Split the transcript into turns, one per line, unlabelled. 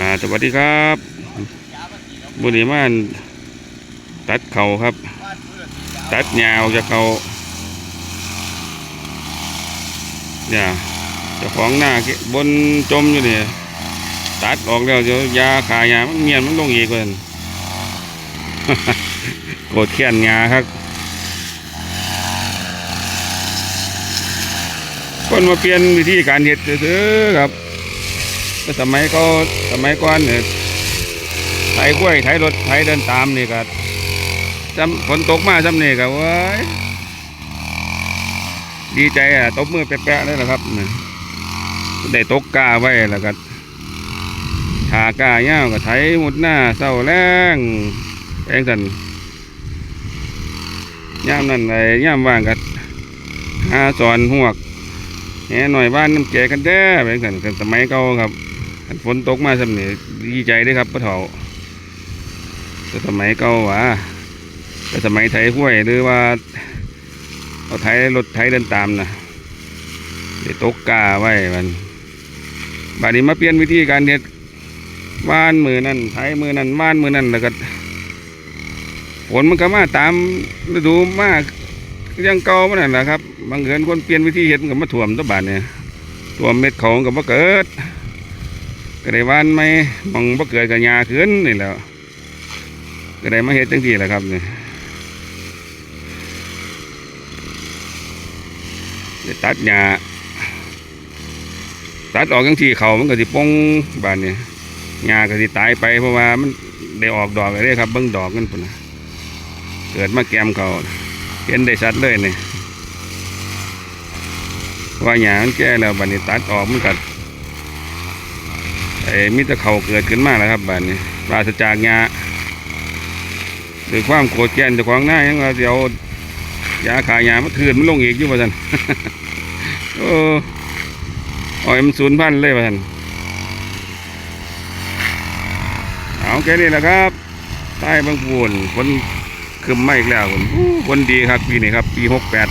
่าสวัสดีครับบุรีมานตัดเข่าครับ ตัดหญ้าออกจากเขาเนี่ยจ้าของหน้าบนจมอยู่เนี่ยตัดออกแล้วเดี๋ยวยาขายามันเมียนมันลงอีกเพิ่นโกรธแค้นหญ้าครับคนมาเปลี่ยนวิธีการเห็ดซื้อๆครับ สมัยก็สมัยก่อนเนี่ยไถกล้วยไถรถไถเดินตามนี่ก็จำฝนตกมาจำนี่ก็เว้ยดีใจอะตบมือแปะๆเลยนะครับได้ตกกาไว้แล้วก็ทากาเงาวก็ไถหมุดหน้าเศร้าแรงแองสันย่ามนั่นไอ้ย่ามว่างก็หาสอนหวกแหน่หน่อยบ้านน้ำแก่กันแท้ไปกันกันสมัยเก่าครับ ฝนตกมาสำนี่ดีใจด้วยครับพ่อเฒ่าแต่สมัยเก่าวะแต่สมัยไทยห้วยหรือว่าเอาไทยรถไทยเดินตามนะได้ตกกาไว้มันบัดนี้มาเปลี่ยนวิธีการเฮ็ดว่านมือนั่นไทยมือนั่นว่านมือนั่นแล้วก็ฝนมันก็มาตามฤดูมากยังเก่ามันนั่นแหละครับบางเอิญคนเปลี่ยนวิธีเห็ดมันก็มาถ่วมตัวบานเนี่ยถ่วมเม็ดขามันก็บ่เกิด ก็ได้วานไหมมองบ่เกิดกับหญ้าขึ้นนี่แหล้วก็ได้มาเห็ดจังที่แหละครับเนี่ได้ตัดหญ้าตัดออกจังที่เขามันก็สิป้งบานเนี่ยหญ้าก็สิตายไปเพราะว่ามันได้ออกดอกเลยครับเบิ่งดอกกันพุ่นเกิดมาแกมเขาเห็นได้ชัดเลยเนี่ยว่าหยางแก่แล้วบัดนี้ตัดออกมันกัด ไอ้มิตรเขาเกิดขึ้นมากแล้วครับบัดนี้ปราศจากหญ้าด้วยความโกรธแค้นจ้าของหน้ายังว่าเดี๋ยวยาขายหญ้ามาถืนมันลงอีกอยู่ว่าท่นโอ้อ่อยมันสูญพันเลยว่าท่นเอาแค่นี้แหละครับ ใต้บางปูนคนขึ้นมาอีกแล้วผมอู้คนดีครับปีนี้ครับ ปีหกแปด